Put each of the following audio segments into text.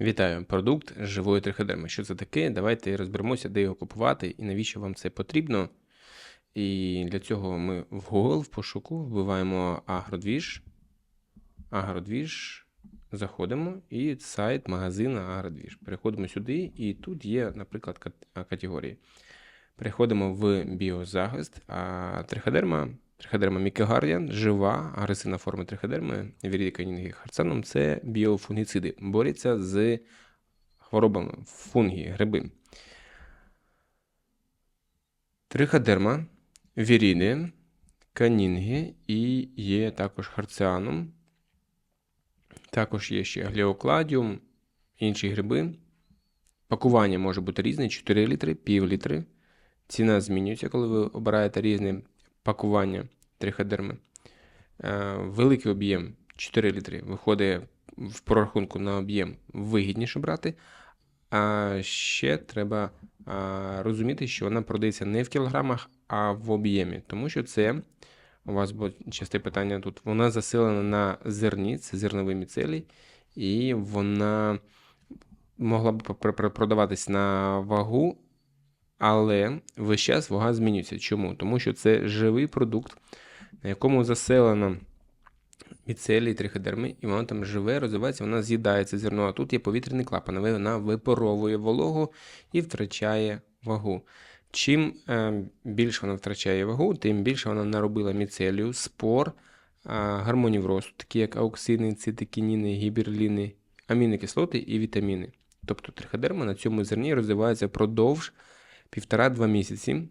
Вітаю! Продукт живої триходерми. Що це таке? Давайте розберемося, де його купувати і навіщо вам це потрібно. І для цього ми в Google в пошуку вбиваємо агродвіж. Агродвіж. Заходимо і сайт магазину Агродвіж. Переходимо сюди, і тут є, наприклад, категорії. Переходимо в біозахист, а триходерма, триходерма мікогардіан, жива, агресивна форма триходерми, вірідіканінги харцаном це біофунгіциди. Борються з хворобами, фунги, гриби. Триходерма, віріди, канінги і є також харціаном. Також є ще гліокладіум, інші гриби. Пакування може бути різне: 4 літри, пів літри. Ціна змінюється, коли ви обираєте різне пакування триходерми. Е, Великий об'єм 4 літри виходить в прорахунку на об'єм вигідніше брати. А ще треба розуміти, що вона продається не в кілограмах, а в об'ємі, тому що це у вас буде часте питання тут. Вона заселена на зерні, це зернові міцелій, і вона могла б пр- пр- продаватись на вагу, але весь час вага змінюється. Чому? Тому що це живий продукт, на якому заселено міцелій, триходерми, і воно там живе, розвивається, вона з'їдає це зерно. А тут є повітряний клапан, вона випаровує вологу і втрачає вагу. Чим е, більше вона втрачає вагу, тим більше вона наробила міцелію, спор, е, гормонів росту, такі як ауксини, цитокініни, гіберліни, амінокислоти і вітаміни. Тобто триходерма на цьому зерні розвивається впродовж 1,5-2 місяці.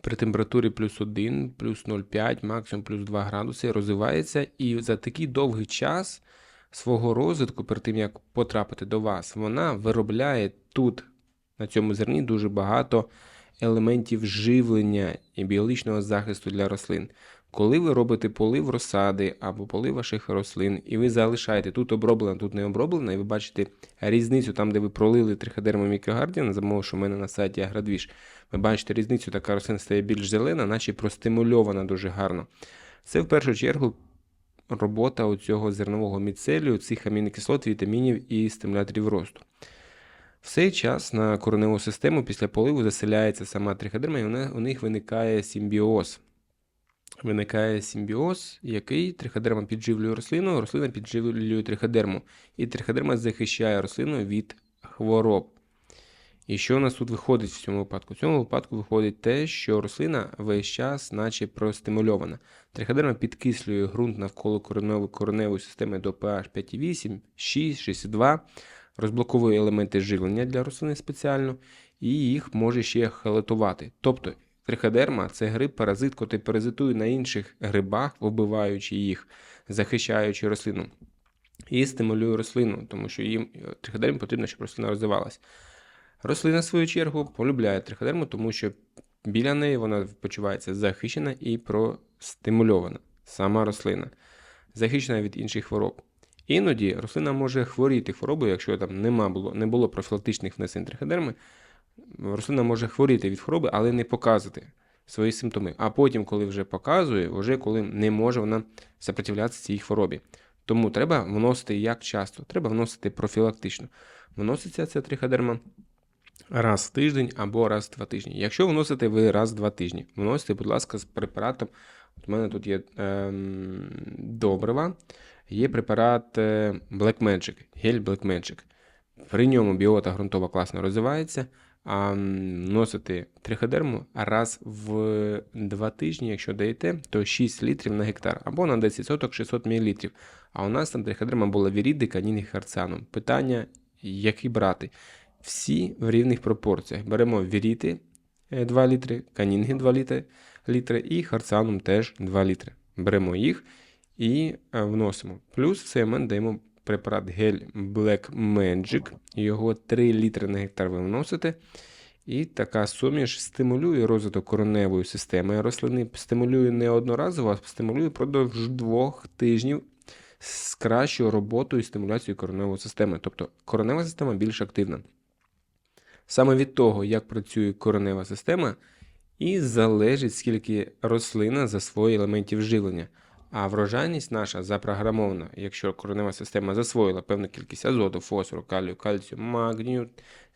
При температурі плюс 1, плюс 0,5, максимум плюс 2 градуси розвивається, і за такий довгий час свого розвитку, перед тим як потрапити до вас, вона виробляє тут, на цьому зерні, дуже багато елементів живлення і біологічного захисту для рослин. Коли ви робите полив розсади або полив ваших рослин, і ви залишаєте тут оброблено, тут не оброблено, і ви бачите різницю там, де ви пролили триходерму мікрогардіан, замовивши у мене на сайті Аградвіж, ви бачите різницю, така рослина стає більш зелена, наче простимульована дуже гарно. Це в першу чергу робота цього зернового міцелію, цих амінокислот, вітамінів і стимуляторів росту. В цей час на кореневу систему після поливу заселяється сама триходерма, і у них виникає симбіоз. Виникає симбіоз, який триходерма підживлює рослину, рослина підживлює триходерму. І триходерма захищає рослину від хвороб. І що у нас тут виходить в цьому випадку? В цьому випадку виходить те, що рослина весь час, наче простимульована. Триходерма підкислює ґрунт навколо кореневої, кореневої системи до pH 5,8, 6, 6,2, розблоковує елементи живлення для рослини спеціально, і їх може ще халатувати. Тобто триходерма це гриб паразит, який паразитує на інших грибах, вбиваючи їх, захищаючи рослину. І стимулює рослину, тому що їм триходермі потрібно, щоб рослина розвивалась. Рослина, в свою чергу, полюбляє триходерму, тому що біля неї вона почувається захищена і простимульована. Сама рослина, захищена від інших хвороб. Іноді рослина може хворіти хворобою, якщо там нема було, не було профілактичних внесень триходерми, рослина може хворіти від хвороби, але не показувати свої симптоми. А потім, коли вже показує, вже коли не може вона сопротивлятися цій хворобі. Тому треба вносити як часто, треба вносити профілактично. Вноситься ця триходерма раз в тиждень або раз в два тижні. Якщо вносите ви раз в два тижні, вносите, будь ласка, з препаратом. От у мене тут є ем, добрива, є препарат е, Black Magic, гель Black Magic. При ньому біота ґрунтова класно розвивається, а м, вносити триходерму раз в два тижні, якщо даєте, то 6 літрів на гектар або на 10 соток 600 мл. А у нас там триходерма була віріди, каніни, харцаном. Питання, який брати? Всі в рівних пропорціях. Беремо віріти 2 літри, канінги 2 літри, літри і харцаном теж 2 літри. Беремо їх і е, вносимо. Плюс в цей момент даємо препарат гель Black Magic. Його 3 літри на гектар ви вносите. І така суміш стимулює розвиток кореневої системи рослини, стимулює не одноразово, а стимулює впродовж двох тижнів з кращою роботою і стимуляцією кореневої системи. Тобто коренева система більш активна. Саме від того, як працює коренева система, і залежить, скільки рослина засвоює елементів живлення. А врожайність наша запрограмована, якщо коренева система засвоїла певну кількість азоту, фосфору, калію, кальцію, магнію,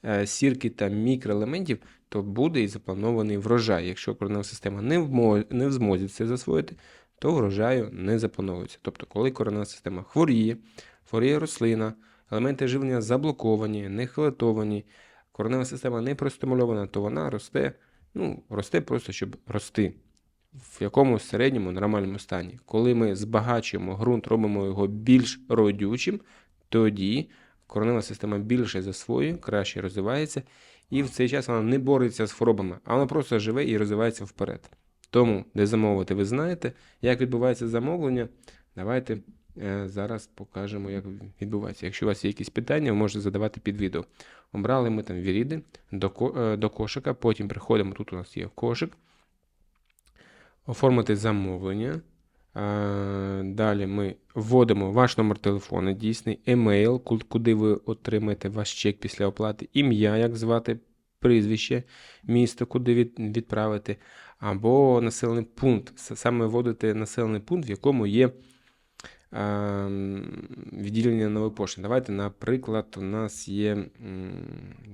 е, сірки та мікроелементів, то буде і запланований врожай. Якщо коренева система не в, не в змозі це засвоїти, то врожаю не заплановується. Тобто, коли коренева система хворіє, хворіє рослина, елементи живлення заблоковані, не хилатовані, коренева система не простимульована, то вона росте, ну, росте просто, щоб рости в якомусь середньому нормальному стані. Коли ми збагачуємо ґрунт, робимо його більш родючим, тоді коренева система більше засвоює, краще розвивається, і в цей час вона не бореться з хворобами, а вона просто живе і розвивається вперед. Тому, де замовити, ви знаєте, як відбувається замовлення. Давайте е, зараз покажемо, як відбувається. Якщо у вас є якісь питання, ви можете задавати під відео. Обрали ми там віріди до, е, до кошика, потім приходимо, тут у нас є кошик оформити замовлення. Далі ми вводимо ваш номер телефону, дійсний, емейл, ку- куди ви отримаєте ваш чек після оплати, ім'я, як звати, прізвище, місто, куди відправити, або населений пункт. Саме вводите населений пункт, в якому є відділення нової пошти. Давайте, наприклад, у нас є.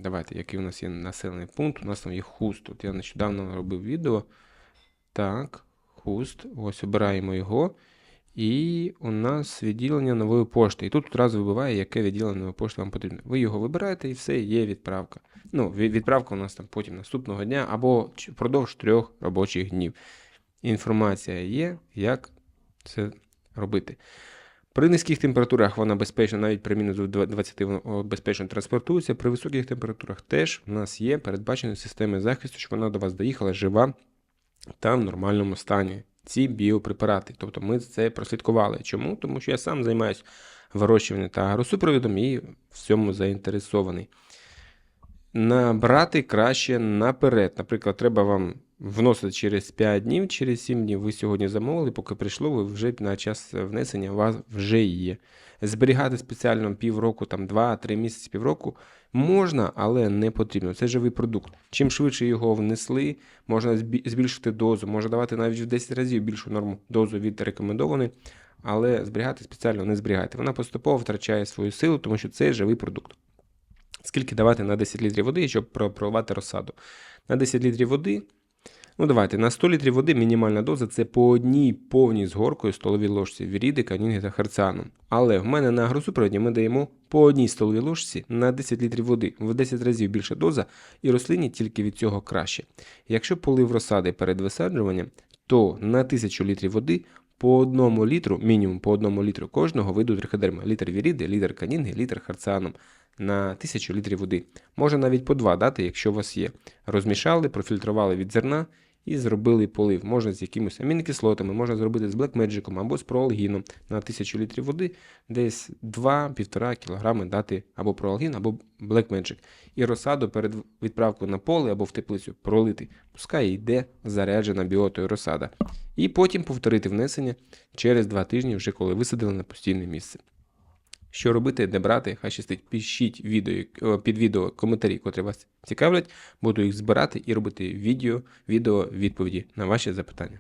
Давайте, який у нас є населений пункт, у нас там є хуст. От я нещодавно робив відео. Так, хуст. Ось обираємо його. І у нас відділення нової пошти. І тут одразу вибиває, яке відділення нової пошти вам потрібно. Ви його вибираєте і все, є відправка. Ну, відправка у нас там потім наступного дня або впродовж трьох робочих днів. Інформація є, як це робити. При низьких температурах вона безпечна, навіть при мінус 20 вона безпечно транспортується. При високих температурах теж у нас є передбачені системи захисту, щоб вона до вас доїхала жива та в нормальному стані. Ці біопрепарати. Тобто ми це прослідкували. Чому? Тому що я сам займаюся вирощуванням та агросупровідом і в цьому заінтересований. Набрати краще наперед. Наприклад, треба вам вносити через 5 днів, через 7 днів. Ви сьогодні замовили, поки прийшло, ви вже на час внесення у вас вже є. Зберігати спеціально півроку, там 2-3 місяці, півроку можна, але не потрібно. Це живий продукт. Чим швидше його внесли, можна збільшити дозу, можна давати навіть в 10 разів більшу норму дозу від рекомендованої, але зберігати спеціально не зберігайте. Вона поступово втрачає свою силу, тому що це живий продукт. Скільки давати на 10 літрів води, щоб про- проливати розсаду? На 10 літрів води. Ну, давайте, на 100 літрів води мінімальна доза це по одній повній з горкою столовій ложці віріди, канінги та харціану. Але в мене на агросупроводі ми даємо по одній столовій ложці на 10 літрів води. В 10 разів більша доза, і рослині тільки від цього краще. Якщо полив розсади перед висаджуванням, то на 1000 літрів води по одному літру, мінімум по одному літру кожного виду триходерми. Літр віріди, літр канінги, літр харціаном на 1000 літрів води. Можна навіть по два дати, якщо у вас є. Розмішали, профільтрували від зерна і зробили полив. Можна з якимось амінокислотами, можна зробити з Black Magic або з проалгіном на 1000 літрів води, десь 2-1,5 кг дати або проалгін, або Black Magic. І розсаду перед відправкою на поле або в теплицю пролити. Пускай йде заряджена біотою розсада. І потім повторити внесення через 2 тижні, вже коли висадили на постійне місце. Що робити, де брати, хай щастить. Пишіть відео, під відео коментарі, котрі вас цікавлять. Буду їх збирати і робити відео, відео відповіді на ваші запитання.